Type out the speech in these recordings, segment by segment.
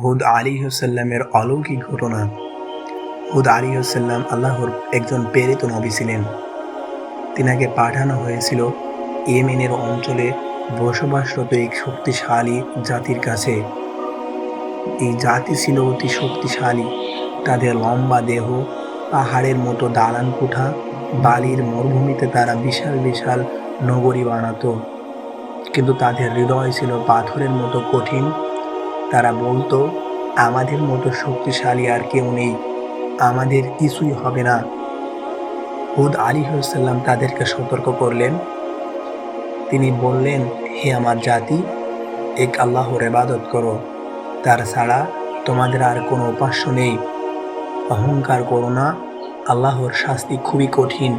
হুদ আলী হুসাল্লামের অলৌকিক ঘটনা। হুদ আলী হুসাল্লাম আল্লাহর একজন প্রেরিত নবী ছিলেন। তিনাকে পাঠানো হয়েছিল ইয়েমেনের অঞ্চলে বসবাসরত এক শক্তিশালী জাতির কাছে। এই জাতি ছিল অতি শক্তিশালী। তাদের লম্বা দেহ, পাহাড়ের মতো দালান কুঠা, বালির মরুভূমিতে তারা বিশাল বিশাল নগরী বানাতো। কিন্তু তাদের হৃদয় ছিল পাথরের মতো কঠিন তারা বলতো, আমাদের মতো শক্তিশালী আর কেউ নেই, আমাদের কিছুই হবে না। হুদ আলী সাল্লাম তাদেরকে সতর্ক করলেন। তিনি বললেন, হে আমার জাতি, এক আল্লাহর এবাদত করো। তার ছাড়া তোমাদের আর কোনো উপাস্য নেই। অহংকার করো না, আল্লাহর শাস্তি খুবই কঠিন।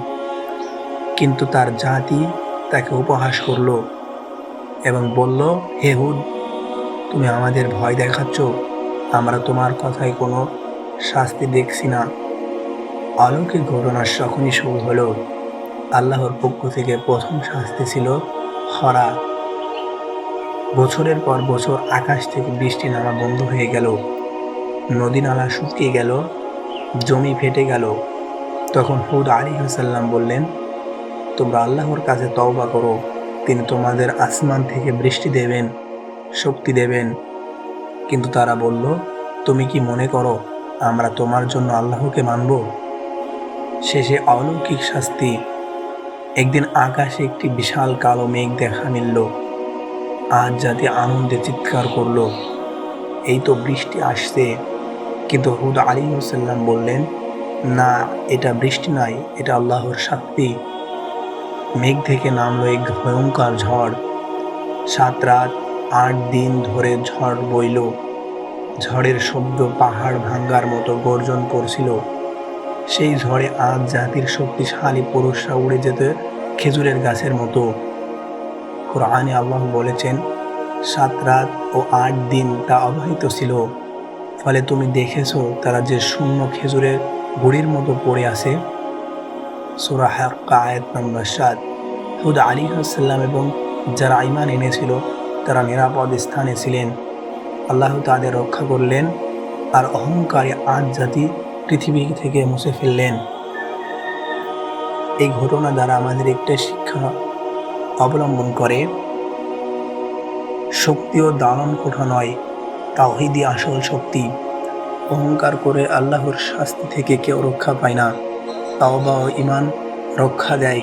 কিন্তু তার জাতি তাকে উপহাস করল এবং বলল, হে হুদ তুমি আমাদের ভয় দেখাচ্ছ, আমরা তোমার কথায় কোনো শাস্তি দেখছি না। অলৌকিক ঘটনার যখনই শুরু হলো। আল্লাহর পক্ষ থেকে প্রথম শাস্তি ছিল খরা। বছরের পর বছর আকাশ থেকে বৃষ্টি নামা বন্ধ হয়ে গেল। নদী নালা শুকিয়ে গেল, জমি ফেটে গেল। তখন হুদ আলী হাসাল্লাম বললেন, তোমরা আল্লাহর কাছে তওবা করো। তিনি তোমাদের আসমান থেকে বৃষ্টি দেবেন। শক্তি দেবেন। কিন্তু তারা বলল, তুমি কি মনে করো আমরা তোমার জন্য আল্লাহকে মানব? শেষে অলৌকিক শাস্তি। একদিন আকাশে একটি বিশাল কালো মেঘ দেখা মিলল। আজ যাতে আনন্দে চিৎকার করল। এই তো বৃষ্টি আসছে। কিন্তু হুদ আলী হুসাল্লাম বললেন, না, এটা বৃষ্টি নয়, এটা আল্লাহর শাস্তি। মেঘ থেকে নামলো এক ভয়ঙ্কর ঝড়। সাত রাত আট দিন ধরে ঝড় বইল। ঝড়ের শব্দ পাহাড় ভাঙ্গার মতো গর্জন করছিল। সেই ঝড়ে আজ জাতির শক্তিশালী পুরুষরা উড়ে যেতে খেজুরের গাছের মতো। কোরআনে আল্লাহ বলেছেন, সাত রাত ও আট দিন তা অবহিত ছিল। ফলে তুমি দেখেছ তারা যে শূন্য খেজুরের গুড়ির মতো পড়ে আছে। সুরা হাক্কা আয়াত নম্বর সাত। হুদ আলী সাল্লাম এবং যারা ইমান এনেছিল তারা নিরাপদ স্থানে ছিলেন। আল্লাহ তাদের রক্ষা করলেন আর অহংকারী আজ জাতি পৃথিবী থেকে মুছে ফেললেন। এই ঘটনা দ্বারা আমাদের একটা শিক্ষা অবলম্বন করে, শক্তি ও দালন কোঠা নয় তাহিদি আসল শক্তি। অহংকার করে আল্লাহর শাস্তি থেকে কেউ রক্ষা পায় না, তাওবা ও ইমান রক্ষা দেয়।